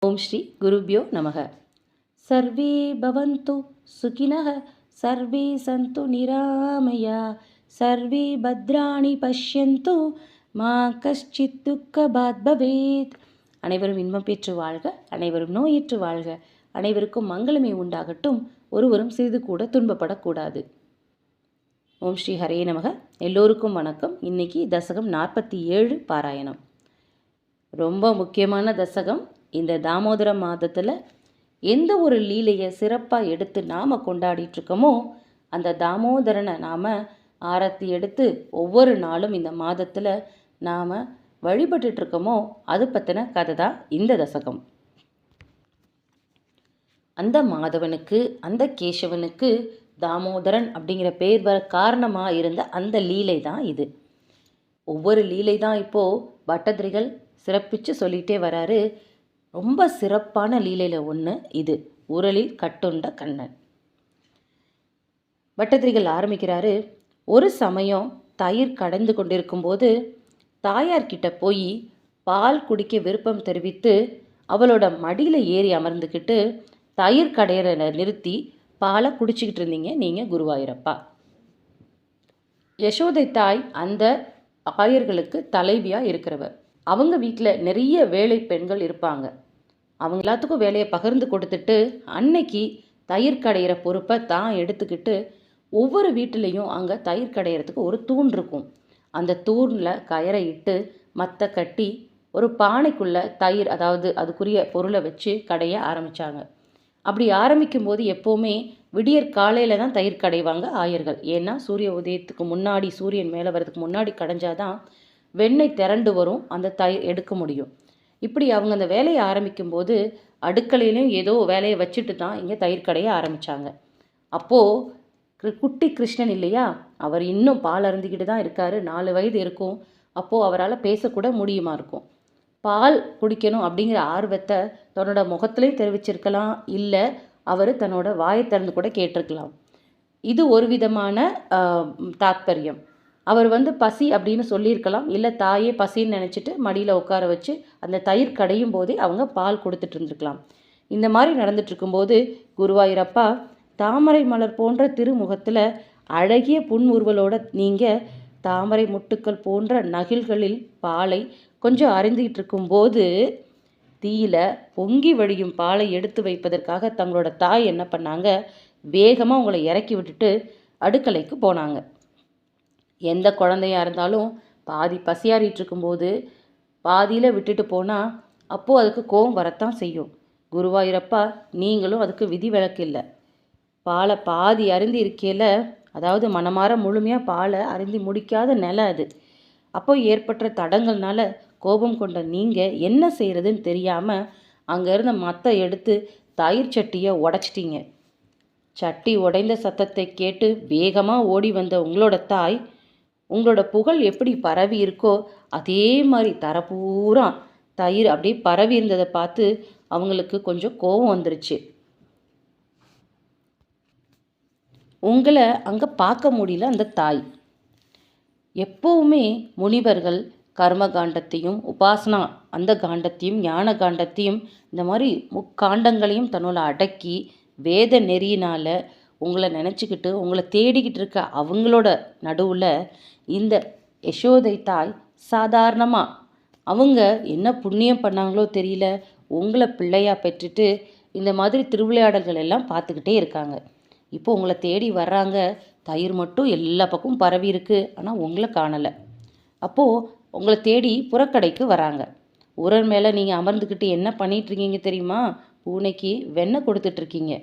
ஓம் ஸ்ரீ குருபியோ நமக. சர்வே பவந்து சுகினः சர்வே சந்து நிராமயா சர்வே பத்ராணி பஷ்யந்து மா கஷ்டித் துக்கபாத் பவேத். அனைவரும் இன்பம் பெற்று வாழ்க அனைவரும் நோயற்று வாழ்க. அனைவருக்கும் மங்களமே உண்டாகட்டும் ஒருவரும் சிறிது கூட துன்பப்படக்கூடாது. ஓம் ஸ்ரீ ஹரே நமக. எல்லோருக்கும் வணக்கம். இன்னைக்கு தசகம் நாற்பத்தி ஏழு பாராயணம். ரொம்ப முக்கியமான தசகம். இந்த தாமோதர மாதத்தில் எந்த ஒரு லீலையை சிறப்பாக எடுத்து நாம் கொண்டாடிட்டுருக்கோமோ அந்த தாமோதரனை நாம் ஆரத்தி எடுத்து ஒவ்வொரு நாளும் இந்த மாதத்தில் நாம் வழிபட்டுட்ருக்கோமோ அது பற்றின கதை தான் இந்த தசகம். அந்த மாதவனுக்கு அந்த கேசவனுக்கு தாமோதரன் அப்படிங்கிற பேர் வர காரணமாக இருந்த அந்த லீலை தான் இது. ஒவ்வொரு லீலை தான் இப்போது பட்டதிரிகள் சிறப்பித்து சொல்லிகிட்டே வராரு. ரொம்ப சிறப்பான லீலையில் ஒன்று இது. உரலில் கட்டுண்ட கண்ணன். பட்டத்திரிகள் ஆரம்பிக்கிறாரு. ஒரு சமயம் தயிர் கடந்து கொண்டிருக்கும்போது தாயார்கிட்ட போய் பால் குடிக்க விருப்பம் தெரிவித்து அவளோட மடியில் ஏறி அமர்ந்துக்கிட்டு தயிர் கடையிற நிறுத்தி பாலை குடிச்சிக்கிட்டு இருந்தீங்க நீங்கள் குருவாயூரப்பா. யசோதை தாய் அந்த ஆயர்களுக்கு தலைவியாக இருக்கிறவர் அவங்க வீட்டில் நிறைய வேலை பெண்கள் இருப்பாங்க. அவங்க எல்லாத்துக்கும் வேலையை பகிர்ந்து கொடுத்துட்டு அன்னைக்கு தயிர் கடையிற பொறுப்பை தான் எடுத்துக்கிட்டு ஒவ்வொரு வீட்டிலையும் அங்கே தயிர் கடையிறதுக்கு ஒரு தூண் இருக்கும். அந்த தூணில் கயரை இட்டு மற்ற கட்டி ஒரு பானைக்குள்ளே தயிர் அதாவது அதுக்குரிய பொருளை வச்சு கடைய ஆரம்பித்தாங்க அப்படி ஆரம்பிக்கும் போது எப்போவுமே விடியற் காலையில் தான் தயிர் கடைவாங்க ஆயர்கள். ஏன்னா சூரிய உதயத்துக்கு முன்னாடி சூரியன் மேலே வர்றதுக்கு முன்னாடி கடைஞ்சாதான் வெண்ணெய் திரண்டு வரும் அந்த தயிர் எடுக்க முடியும். இப்படி அவங்க அந்த வேலையை ஆரம்பிக்கும்போது அடுக்கலையிலையும் ஏதோ வேலையை வச்சுட்டு தான் இங்கே தயிர் கடையை ஆரம்பித்தாங்க அப்போது குட்டி கிருஷ்ணன் இல்லையா? அவர் இன்னும் பால் அருந்திக்கிட்டு தான் இருக்கார். நாலு வயது இருக்கும். அப்போது அவரால் பேசக்கூட முடியுமா இருக்கும். பால் குடிக்கணும் அப்படிங்கிற ஆர்வத்தை தன்னோட முகத்துலேயும் தெரிவிச்சிருக்கலாம். இல்லை அவர் தன்னோட வாயை திறந்து கூட கேட்டிருக்கலாம். இது ஒரு விதமான தாத்பரியம். அவர் வந்து பசி அப்படின்னு சொல்லியிருக்கலாம். இல்லை தாயே பசின்னு நினச்சிட்டு மடியில் உட்கார வச்சு அந்த தயிர் கடையும் போதே அவங்க பால் கொடுத்துட்டு இருந்திருக்கலாம். இந்த மாதிரி நடந்துட்டுருக்கும்போது குருவாயூரப்பா தாமரை மலர் போன்ற திருமுகத்தில் அழகிய புன்முறுவலோட நீங்கள் தாமரை முட்டுக்கள் போன்ற நகில்களில் பாலை கொஞ்சம் அறிந்துகிட்டு இருக்கும்போது தீயில பொங்கி வழியும் பாலை எடுத்து வைப்பதற்காக தங்களோட தாய் என்ன பண்ணாங்க? வேகமாக உங்களை இறக்கி விட்டுட்டு அடுக்கலைக்கு போனாங்க. எந்த குழந்தையாக இருந்தாலும் பாதி பசியாறிட்டு இருக்கும்போது பாதியில் விட்டுட்டு போனால் அப்போது அதுக்கு கோபம் வரத்தான் செய்யும். குருவாயூரப்பா நீங்களும் அதுக்கு விதி விளக்கு இல்லை. பாலை பாதி அருந்தி இருக்கையில் அதாவது மனமாற முழுமையாக பாலை அருந்தி முடிக்காத நிலை அது. அப்போ ஏற்பட்ட தடங்கள்னால கோபம் கொண்ட நீங்கள் என்ன செய்கிறதுன்னு தெரியாமல் அங்கே இருந்த மத்தை எடுத்து தயிர் சட்டியை உடச்சிட்டிங்க. சட்டி உடைந்த சத்தத்தை கேட்டு வேகமாக ஓடி வந்த உங்களோட தாய் உங்களோட புகழ் எப்படி பரவி இருக்கோ அதே மாதிரி தரப்பூரா தயிர் அப்படியே பரவி இருந்ததை பார்த்து அவங்களுக்கு கொஞ்சம் கோபம் வந்துருச்சு. உங்களை அங்கே பார்க்க முடியல அந்த தாய். எப்போவுமே முனிவர்கள் கர்ம காண்டத்தையும் உபாசனா அந்த காண்டத்தையும் ஞான காண்டத்தையும் இந்த மாதிரி முக்காண்டங்களையும் தன்னோட அடக்கி வேத நெறியினால் உங்களை நினச்சிக்கிட்டு உங்களை தேடிக்கிட்டு இருக்க அவங்களோட நடுவில் இந்த யசோதை தாய் சாதாரணமாக அவங்க என்ன புண்ணியம் பண்ணாங்களோ தெரியல உங்களை பிள்ளையாக பெற்றுட்டு இந்த மாதிரி திருவிளையாடல்கள் எல்லாம் பார்த்துக்கிட்டே இருக்காங்க. இப்போ உங்களை தேடி வர்றாங்க தயிர் மட்டும் எல்லா பக்கமும் பரவி இருக்கு ஆனால் உங்களை காணலை. அப்போது உங்களை தேடி புறக்கடைக்கு வராங்க. உரன் மேலே நீங்கள் அமர்ந்துக்கிட்டு என்ன பண்ணிகிட்ருக்கீங்க தெரியுமா? பூனைக்கு வெண்ணெய் கொடுத்துட்ருக்கீங்க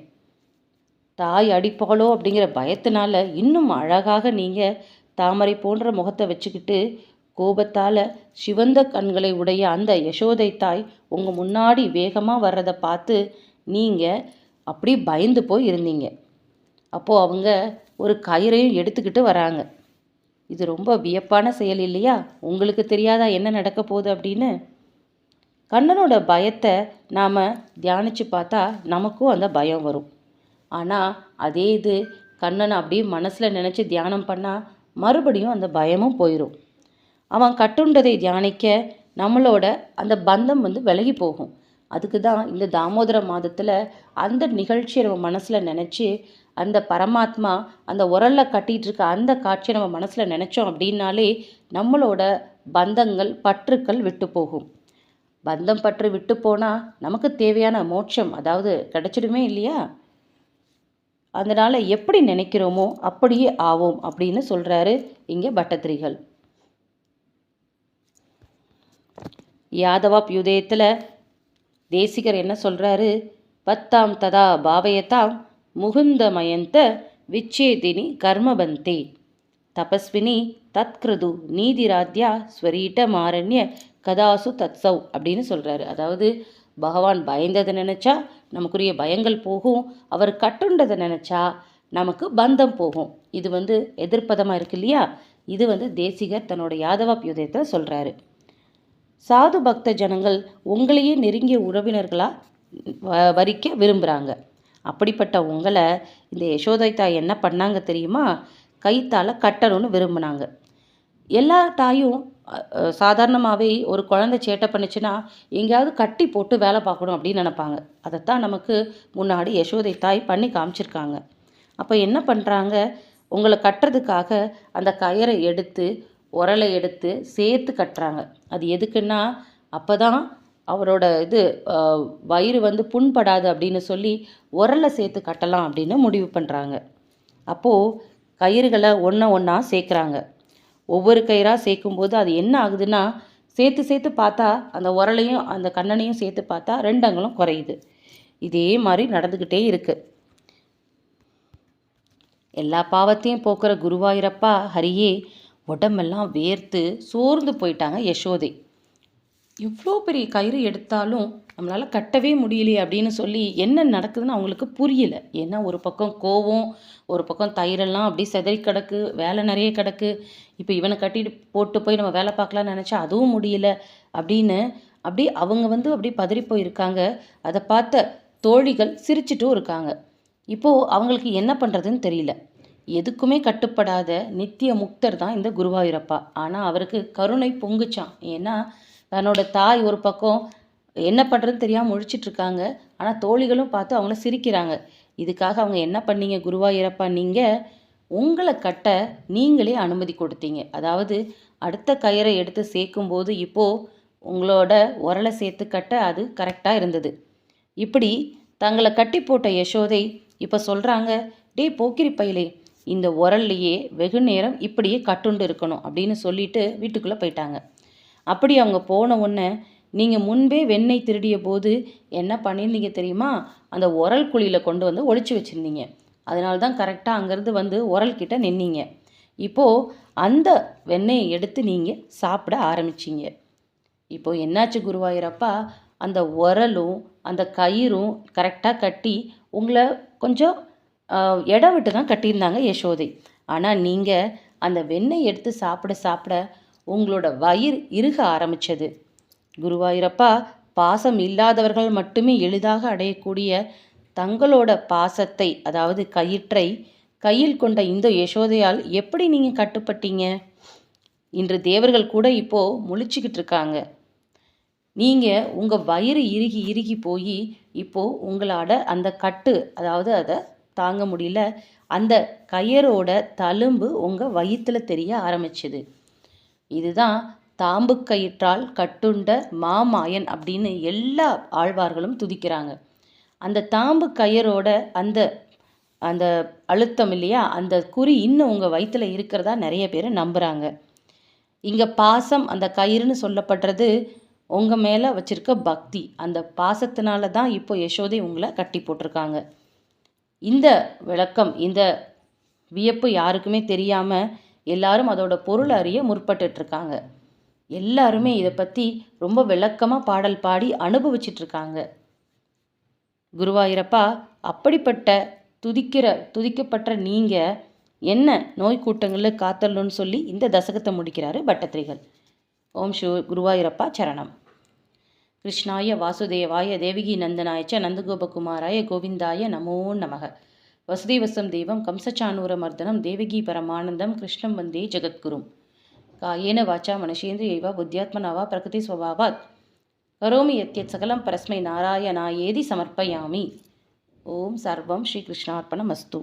தாய் அடிப்பாளோ அப்படிங்கிற பயத்தினால இன்னும் அழகாக நீங்கள் தாமரை போன்ற முகத்தை வச்சுக்கிட்டு கோபத்தால் சிவந்த கண்களை உடைய அந்த யசோதை தாய் உங்கள் முன்னாடி வேகமாக வர்றதை பார்த்து நீங்கள் அப்படி பயந்து போய் இருந்தீங்க. அப்போது அவங்க ஒரு கயிறையும் எடுத்துக்கிட்டு வராங்க. இது ரொம்ப வியப்பான செயல் இல்லையா? உங்களுக்கு தெரியாதா என்ன நடக்க போகுது அப்படின்னு? கண்ணனோட பயத்தை நாம் தியானித்து பார்த்தா நமக்கும் அந்த பயம் வரும். ஆனால் அதே இது கண்ணனை அப்படியே மனசில் நினச்சி தியானம் பண்ணால் மறுபடியும் அந்த பயமும் போயிடும் அவன் கட்டுண்டதை தியானிக்க நம்மளோட அந்த பந்தம் வந்து விலகி போகும். அதுக்கு தான் இந்த தாமோதர மாதத்தில் அந்த நிகழ்ச்சியை நம்ம மனசில் நினச்சி அந்த பரமாத்மா அந்த உரலில் கட்டிகிட்டு இருக்க அந்த காட்சியை நம்ம மனசில் நினச்சோம் அப்படின்னாலே நம்மளோட பந்தங்கள் பற்றுக்கள் விட்டு போகும். பந்தம் பற்று விட்டு போனால் நமக்கு தேவையான மோட்சம் அதாவது கிடச்சிடுமே இல்லையா? அதனால் எப்படி நினைக்கிறோமோ அப்படியே ஆவோம் அப்படின்னு சொல்கிறாரு இங்கே பட்டத்திரிகள். யாதவாப்யுதயத்தில் தேசிகர் என்ன சொல்கிறாரு பத்தாம் ததா பாவயதாம் முகுந்தமயந்த விச்சேதினி கர்மபந்தே. தபஸ்வினி தத்கிருது நீதிராத்யா ஸ்வரீட்ட மாரண்ய கதாசு தத்சவ் அப்படின்னு சொல்கிறாரு அதாவது பகவான் பயந்ததை நினச்சா நமக்குரிய பயங்கள் போகும். அவர் கட்டுண்டதை நினச்சா நமக்கு பந்தம் போகும். இது வந்து எதிர்ப்பதமாக இருக்கு இல்லையா? இது வந்து தேசிகர் தன்னோட யாதவாபியுதயத்தை சொல்கிறாரு சாது பக்த ஜனங்கள் உங்களையே நெருங்கிய உறவினர்களாக வரிக்க விரும்புகிறாங்க அப்படிப்பட்ட உங்களை இந்த யசோதை தாய் என்ன பண்ணாங்க தெரியுமா? கைத்தால் கட்டணும்னு விரும்பினாங்க. எல்லா தாயும் சாதாரணமாகவே ஒரு குழந்தை சேட்டை பண்ணுச்சுன்னா எங்கேயாவது கட்டி போட்டு வேலை பார்க்கணும் அப்படின்னு நினப்பாங்க. அதைத்தான் நமக்கு முன்னாடி யசோதை தாய் பண்ணி காமிச்சிருக்காங்க. அப்போ என்ன பண்ணுறாங்க உங்களை கட்டுறதுக்காக அந்த கயரை எடுத்து உரலை எடுத்து சேர்த்து கட்டுறாங்க. அது எதுக்குன்னா அப்போ தான் அவரோட இது வயிறு வந்து புண்படாது அப்படின்னு சொல்லி உரலை சேர்த்து கட்டலாம் அப்படின்னு முடிவு பண்ணுறாங்க அப்போது கயிறுகளை ஒன்றா ஒன்றா சேர்க்குறாங்க. ஒவ்வொரு கயிறாக சேர்க்கும்போது அது என்ன ஆகுதுன்னா சேர்த்து சேர்த்து பார்த்தா அந்த உரலையும் அந்த கண்ணனையும் சேர்த்து பார்த்தா ரெண்டங்களும் குறையுது. இதே மாதிரி நடந்துக்கிட்டே இருக்குது எல்லா பாவத்தையும் போக்குற குருவாயிரப்பா ஹரியே உடம்பெல்லாம் வேர்த்து சோர்ந்து போயிட்டாங்க யசோதை. இவ்வளோ பெரிய கயிறு எடுத்தாலும் நம்மளால் கட்டவே முடியலையே அப்படின்னு சொல்லி என்ன நடக்குதுன்னு அவங்களுக்கு புரியல. ஏன்னா ஒரு பக்கம் கோவம் ஒரு பக்கம் தயிரெல்லாம் அப்படி செதறி கிடக்கு வேலை நிறைய கிடக்கு. இப்போ இவனை கட்டிட்டு போட்டு போய் நம்ம வேலை பார்க்கலாம்னு நினச்சா அதுவும் முடியல அப்படின்னு அப்படி அவங்க வந்து அப்படி பதறி போயிருக்காங்க. அதை பார்த்த தோழிகள் சிரிச்சிட்டும் இருக்காங்க. இப்போது அவங்களுக்கு என்ன பண்ணுறதுன்னு தெரியல. எதுக்குமே கட்டுப்படாத நித்திய முக்தர் தான் இந்த குருவாயூரப்பா. ஆனால் அவருக்கு கருணை பொங்குச்சான் ஏன்னா தன்னோட தாய் ஒரு பக்கம் என்ன பண்ணுறதுன்னு தெரியாமல் முழிச்சிட்ருக்காங்க ஆனால் தோழிகளும் பார்த்து அவங்கள சிரிக்கிறாங்க. இதுக்காக அவங்க என்ன பண்ணீங்க குருவாயிரப்பா நீங்கள் உங்களை கட்ட நீங்களே அனுமதி கொடுத்தீங்க. அதாவது அடுத்த கயிறை எடுத்து சேர்க்கும்போது இப்போது உங்களோட உரலை சேர்த்து கட்ட அது கரெக்டாக இருந்தது. இப்படி தங்களை கட்டி போட்ட யசோதை இப்போ சொல்கிறாங்க டே போக்கிரி பயிலே இந்த உரல்லையே வெகு நேரம் இப்படியே கட்டுண்டு இருக்கணும் அப்படின்னு சொல்லிட்டு வீட்டுக்குள்ளே போயிட்டாங்க. அப்படி அவங்க போன உடனே நீங்கள் முன்பே வெண்ணெய் திருடிய போது என்ன பண்ணியிருந்தீங்க தெரியுமா? அந்த உரல் குழியில் கொண்டு வந்து ஒழிச்சு வச்சுருந்தீங்க. அதனால தான் கரெக்டாக அங்கேருந்து வந்து உரல் கிட்ட நின்னீங்க. இப்போது அந்த வெண்ணெயை எடுத்து நீங்கள் சாப்பிட ஆரம்பிச்சிங்க. இப்போது என்னாச்சு குருவாயூரப்பா? அந்த உரலும் அந்த கயிறும் கரெக்டாக கட்டி உங்களை கொஞ்சம் இடம் விட்டு தான் கட்டியிருந்தாங்க யசோதை. ஆனால் நீங்கள் அந்த வெண்ணெய் எடுத்து சாப்பிட சாப்பிட உங்களோட வயிறு இறுக ஆரம்பித்தது குருவாயூரப்பா பாசம் இல்லாதவர்கள் மட்டுமே எளிதாக அடையக்கூடிய தங்களோட பாசத்தை அதாவது கயிற்றை கையில் கொண்ட இந்த யசோதையால் எப்படி நீங்கள் கட்டுப்பட்டீங்க? இன்று தேவர்கள் கூட இப்போது முழிச்சுக்கிட்டு இருக்காங்க. நீங்கள் உங்கள் வயிறு இறுகி இறுகி போய் இப்போது உங்களோட அந்த கட்டு அதாவது அதை தாங்க முடியல அந்த கயரோட தழும்பு உங்கள் வயிற்றில் தெரிய ஆரம்பிச்சுது. இதுதான் தாம்பு கயிற்றால் கட்டுண்ட மாமாயன் அப்படின்னு எல்லா ஆழ்வார்களும் துதிக்கிறாங்க. அந்த தாம்பு கயிறோட அந்த அந்த அழுத்தம் இல்லையா? அந்த குறி இன்னும் உங்கள் வயிற்றில் இருக்கிறதா நிறைய பேர் நம்புகிறாங்க இங்கே பாசம் அந்த கயிறுன்னு சொல்லப்படுறது உங்கள் மேலே வச்சுருக்க பக்தி. அந்த பாசத்தினால தான் இப்போ யசோதை உங்களை கட்டி போட்டிருக்காங்க. இந்த விளக்கம் இந்த வியப்பு யாருக்குமே தெரியாமல் எல்லாரும் அதோட பொருள் அறிய முற்பட்டுட்ருக்காங்க. எல்லாருமே இதை பற்றி ரொம்ப விளக்கமாக பாடல் பாடி அனுபவிச்சிட்ருக்காங்க. குருவாயிரப்பா அப்படிப்பட்ட துதிக்கிற துதிக்கப்பட்ட நீங்கள் என்ன நோய் கூட்டங்களில் காத்தல்னு சொல்லி இந்த தசகத்தை முடிக்கிறாரு பட்டத்திரிகள். ஓம் ஷிவ குருவாயூரப்பா சரணம். கிருஷ்ணாய வாசுதேவாய தேவகி நந்தனாயச்ச நந்தகோபகுமாராய கோவிந்தாய நமோ நமக. வசுதேவசம் தேவம் கம்சச்சானூரமர்தனம் தேவகி பரமானந்தம் கிருஷ்ணம் வந்தே ஜெகத்குரும் காயேன வாச்சா மனசேந்திரியைவா புத்தியாத்மனாவா பிரகிருதி ஸ்வபாவாத் கரோமி யத்யத் சகலம் பரஸ்மை நாராயணா ஏதி சமர்ப்பயாமி. ஓம் சர்வம் ஸ்ரீகிருஷ்ணார்ப்பணம் அஸ்து